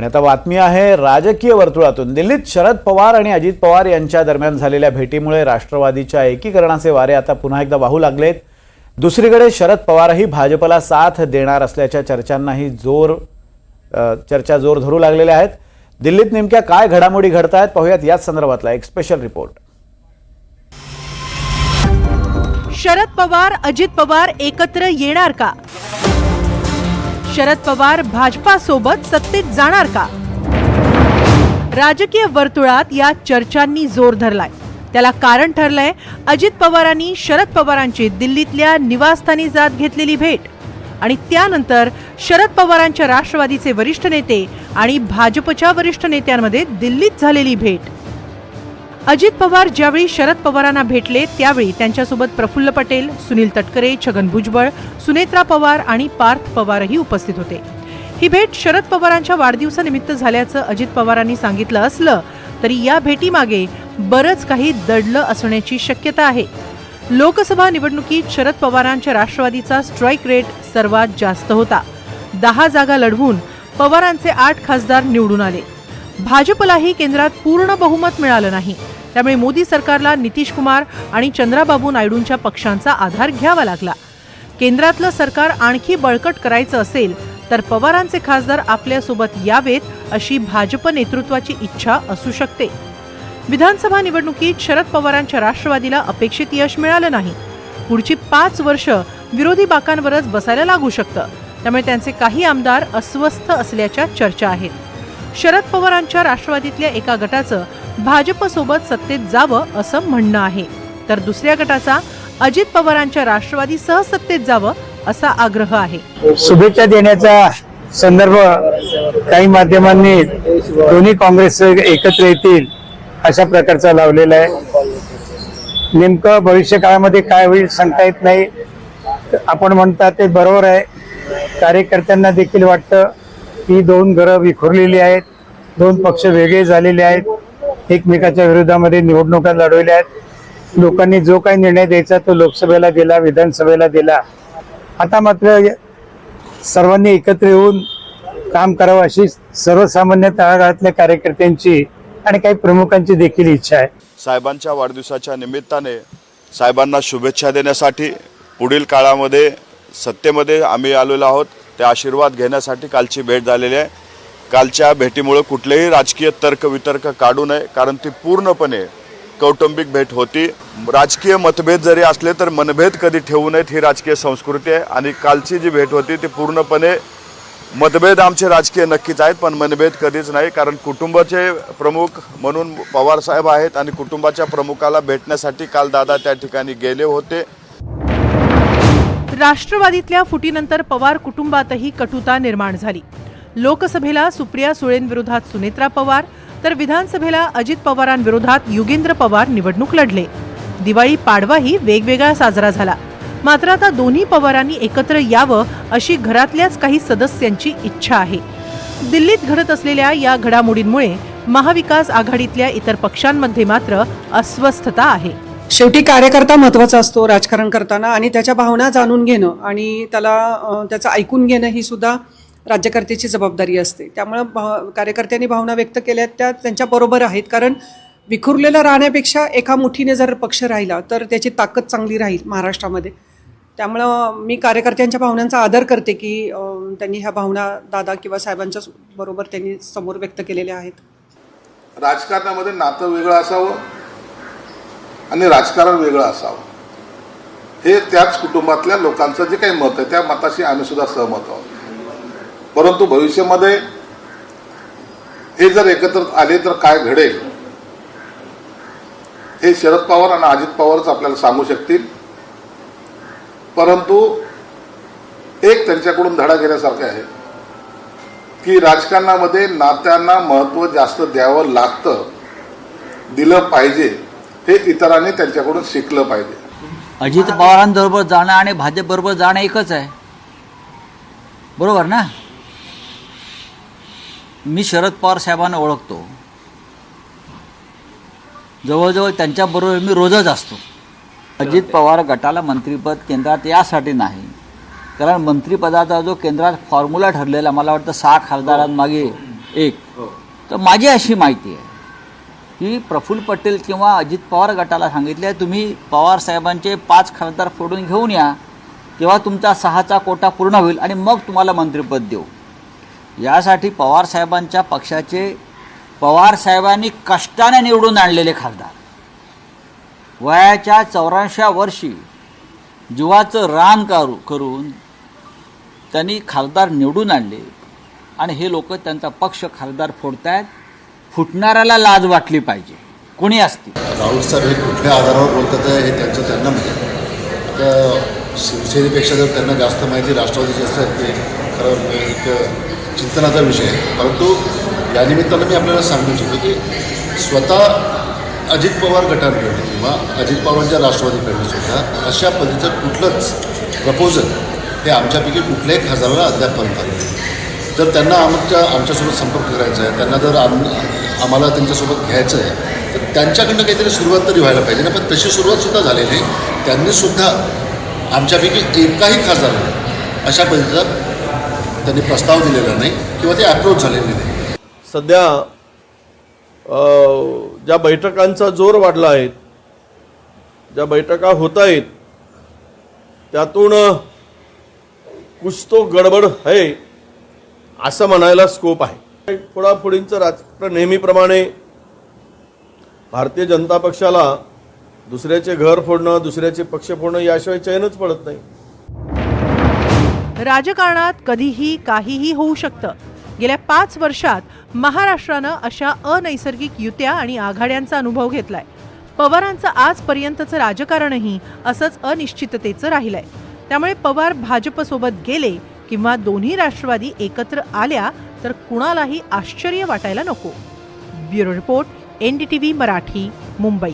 आणि आता बातमी आहे राजकीय वर्तुळातून. दिल्लीत शरद पवार आणि अजित पवार यांच्या दरम्यान झालेल्या भेटीमुळे राष्ट्रवादीच्या एकीकरणाचे वारे आता पुन्हा एकदा वाहू लागलेत. दुसरीकडे शरद पवारही भाजपला साथ देणार असल्याच्या चर्चांनाही जोर चर्चा जोर धरू लागलेल्या आहेत. दिल्लीत नेमक्या काय घडामोडी घडत आहेत पाहूयात याच संदर्भातला एक स्पेशल रिपोर्ट शरद पवार अजित पवार एकत्र येणार का? शरद पवार भाजपासोबत सत्तेत जाणार का? राजकीय वर्तुळात या चर्चांनी जोर धरलाय. त्याला कारण ठरलंय अजित पवारांनी शरद पवारांची दिल्लीतल्या निवासस्थानी जात घेतलेली भेट. आणि त्यानंतर शरद पवारांच्या राष्ट्रवादीचे वरिष्ठ नेते आणि भाजपच्या वरिष्ठ नेत्यांमध्ये दिल्लीत झालेली भेट. अजित पवार ज्यावेळी शरद पवारांना भेटले त्यावेळी त्यांच्यासोबत प्रफुल्ल पटेल सुनील तटकरे छगन भुजबळ सुनेत्रा पवार आणि पार्थ पवारही उपस्थित होते. ही भेट शरद पवारांच्या वाढदिवसानिमित्त झाल्याचं अजित पवारांनी सांगितलं असलं तरी या भेटीमागे बरंच काही दडलं असण्याची शक्यता आहे. लोकसभा निवडणुकीत शरद पवारांच्या राष्ट्रवादीचा स्ट्राईक रेट सर्वात जास्त होता. दहा जागा लढवून पवारांचे आठ खासदार निवडून आले. भाजपलाही केंद्रात पूर्ण बहुमत मिळालं नाही. त्यामुळे मोदी सरकारला नितीश कुमार आणि चंद्राबाबू नायडूंच्या पक्षांचा आधार घ्यावा लागला. केंद्रातलं सरकार आणखी बळकट करायचं असेल तर पवारांचे खासदार आपल्यासोबत यावेत अशी भाजप नेतृत्वाची इच्छा असू शकते. विधानसभा निवडणुकीत शरद पवारांच्या राष्ट्रवादीला अपेक्षित यश मिळालं नाही. पुढची पाच वर्ष विरोधी बाकांवरच बसायला लागू शकतं. त्यामुळे त्यांचे काही आमदार अस्वस्थ असल्याच्या चर्चा आहेत. शरद पवारांच्या राष्ट्रवादीतल्या एका गटाचं भाजपसोबत सत्तेत जावं असं म्हणणं आहे. तर दुसऱ्या गटाचा अजित पवारांच्या राष्ट्रवादीसह सत्तेत जावं असा आग्रह आहे. शुभेच्छा देण्याचा संदर्भ काही माध्यमांनी दोन्ही काँग्रेस एकत्र येतील अशा प्रकारचा लावलेला आहे. नेमकं भविष्य काळामध्ये काय होईल सांगता येत नाही. आपण म्हणता ते बरोबर आहे. कार्यकर्त्यांना देखील वाटतं ही दोन घरं विखुरलेली आहेत. दोन पक्ष वेगळे झालेले आहेत. एकमेकाच्या विरोधामध्ये निवडणुका लढवल्या आहेत. लोकांनी जो काही निर्णय द्यायचा तो लोकसभेला दिला विधानसभेला दिला. आता मात्र सर्वांनी एकत्र येऊन काम करावं अशी सर्वसामान्य तळागाळातल्या कार्यकर्त्यांची आणि काही प्रमुखांची देखील इच्छा आहे. साहेबांच्या वाढदिवसाच्या निमित्ताने साहेबांना शुभेच्छा देण्यासाठी पुढील काळामध्ये सत्तेमध्ये आम्ही आलेलो आहोत. ते आशीर्वाद घेण्यासाठी कालची भेट झालेली आहे. कालच्या भेटीमुळे कुठलेही राजकीय तर्क वितर्क काढू नये कारण ती पूर्णपणे कौटुंबिक भेट होती. राजकीय मतभेद जरी असले तर मनभेद कधी ठेवू नयेत ही राजकीय संस्कृती आहे आणि कालची जी भेट होती ती पूर्णपणे मतभेद आमचे राजकीय नक्कीच आहेत पण मनभेद कधीच नाही कारण कुटुंबाचे प्रमुख म्हणून पवारसाहेब आहेत आणि कुटुंबाच्या प्रमुखाला भेटण्यासाठी काल दादा त्या ठिकाणी गेले होते. राष्ट्रवादीतल्या फुटीनंतर पवार कुटुंबातही कटुता निर्माण झाली. लोकसभेला सुप्रिया सुळेंविरोधात सुनेत्रा पवार तर विधानसभेला अजित पवारांविरोधात युगेंद्र पवार निवडणूक लढले. दिवाळी पाडवाही वेगवेगळा साजरा झाला. मात्र आता दोन्ही पवारांनी एकत्र यावं अशी घरातल्याच काही सदस्यांची इच्छा आहे. दिल्लीत घडत असलेल्या या घडामोडींमुळे महाविकास आघाडीतल्या इतर पक्षांमध्ये मात्र अस्वस्थता आहे. शेवटी कार्यकर्ता महत्त्वाचा असतो राजकारण करताना आणि त्याच्या भावना जाणून घेणं आणि त्याला त्याचं ऐकून घेणं ही सुद्धा राज्यकर्त्याची जबाबदारी असते. त्यामुळं भा- कार्यकर्त्यांनी भावना व्यक्त केल्या त्या त्यांच्या बरोबर आहेत. कारण विखुरलेलं राहण्यापेक्षा एका मुठीने जर पक्ष राहिला तर त्याची ताकद चांगली राहील महाराष्ट्रामध्ये. त्यामुळं मी कार्यकर्त्यांच्या भावनांचा आदर करते की त्यांनी ह्या भावना दादा किंवा साहेबांच्या बरोबर त्यांनी समोर व्यक्त केलेल्या आहेत. राजकारणामध्ये नातं वेगळं असावं आणि राजकारण वेगळं असावं. हे त्याच कुटुंबातल्या लोकांचं जे काही मत आहे त्या मताशी आम्ही सुद्धा सहमत आहोत. परंतु भविष्यामध्ये हे जर एकत्र आले तर काय घडेल? हे शरद पवार आणि अजित पवारच आपल्याला सांगू शकतील. परंतु एक त्यांच्याकडून धडा घेण्यासारखे आहे. की राजकारणामध्ये नात्यांना महत्त्व जास्त द्यावं लागतं दिलं पाहिजे हे इतरांनी त्यांच्याकडून शिकलं पाहिजे. अजित पवारांबरोबर जाणं आणि भाजपबरोबर जाणं एकच आहे. बरोबर ना? मी शरद पवार साहेबांना ओळखतो. जवळजवळ त्यांच्याबरोबर मी रोजच असतो. अजित पवार गटाला मंत्रिपद केंद्रात यासाठी नाही. कारण मंत्रिपदाचा जो केंद्रात फॉर्म्युला ठरलेला मला वाटतं सहा खासदारांमागे एक. तर माझी अशी माहिती आहे. की प्रफुल्ल पटेल किंवा अजित पवार गटाला सांगितले तुम्ही पवार साहेबांचे पाच खासदार फोडून घेऊन या तेव्हा तुमचा सहाचा कोटा पूर्ण होईल आणि मग तुम्हाला मंत्रिपद देऊ. यासाठी पवार साहेबांच्या पक्षाचे पवार साहेबांनी कष्टाने निवडून आणलेले खासदार. वयाच्या चौऱ्याऐंशी वर्षी जीवाचं रान करू करून त्यांनी खासदार निवडून आणले आणि हे लोक त्यांचा पक्ष खासदार फोडतायत. फुटणाऱ्याला लाज वाटली पाहिजे. कोणी असते राहुल साहेब हे कुठल्या आधारावर बोलतात हे त्यांचं त्यांना माहिती आता शिवसेनेपेक्षा जर त्यांना जास्त माहिती राष्ट्रवादीची जास्त ते खरं एक चिंतनाचा विषय आहे. परंतु यानिमित्तानं मी आपल्याला सांगू इच्छितो की स्वतः अजित पवार गटांकडे किंवा अजित पवारांच्या राष्ट्रवादीकडनं सुद्धा अशा पद्धतीचं कुठलंच प्रपोजल हे आमच्यापैकी कुठल्याही खासदाराला अद्यापपर्यंत आलं नाही. जर त्यांना आमच्या आमच्यासोबत संपर्क करायचा आहे त्यांना जर आम आम्हाला त्यांच्यासोबत घ्यायचं आहे तर त्यांच्याकडनं काहीतरी सुरुवात तरी व्हायला पाहिजे ना. पण तशी सुरुवातसुद्धा झाली नाही त्यांनीसुद्धा आमच्यापैकी एकाही खासदार अशा पद्धतीचा त्यांनी प्रस्ताव दिलेला नाही किंवा ते अप्रोच झालेले नाही. सध्या ज्या बैठकांचा जोर वाढला आहे ज्या बैठका होत आहेत त्यातून कुछ तो गडबड आहे. असं म्हणायला स्कोप आहे. फोडाफोडींचं राजकारण नेहमीप्रमाणे भारतीय जनता पक्षाला दुसऱ्याचे घर फोडणं दुसऱ्याचे पक्ष फोडणं याशिवाय चैनच पडत नाही. राजकारणात कधीही काहीही होऊ शकतं. गेल्या पाच वर्षात महाराष्ट्रानं अशा अनैसर्गिक युत्या आणि आघाड्यांचा अनुभव घेतलाय. पवारांचं आजपर्यंतचं राजकारणही असंच अनिश्चिततेचं राहिलंय. त्यामुळे पवार भाजपसोबत गेले किंवा दोन्ही राष्ट्रवादी एकत्र आल्या तर कुणालाही आश्चर्य वाटायला नको. Bureau report NDTV Marathi Mumbai.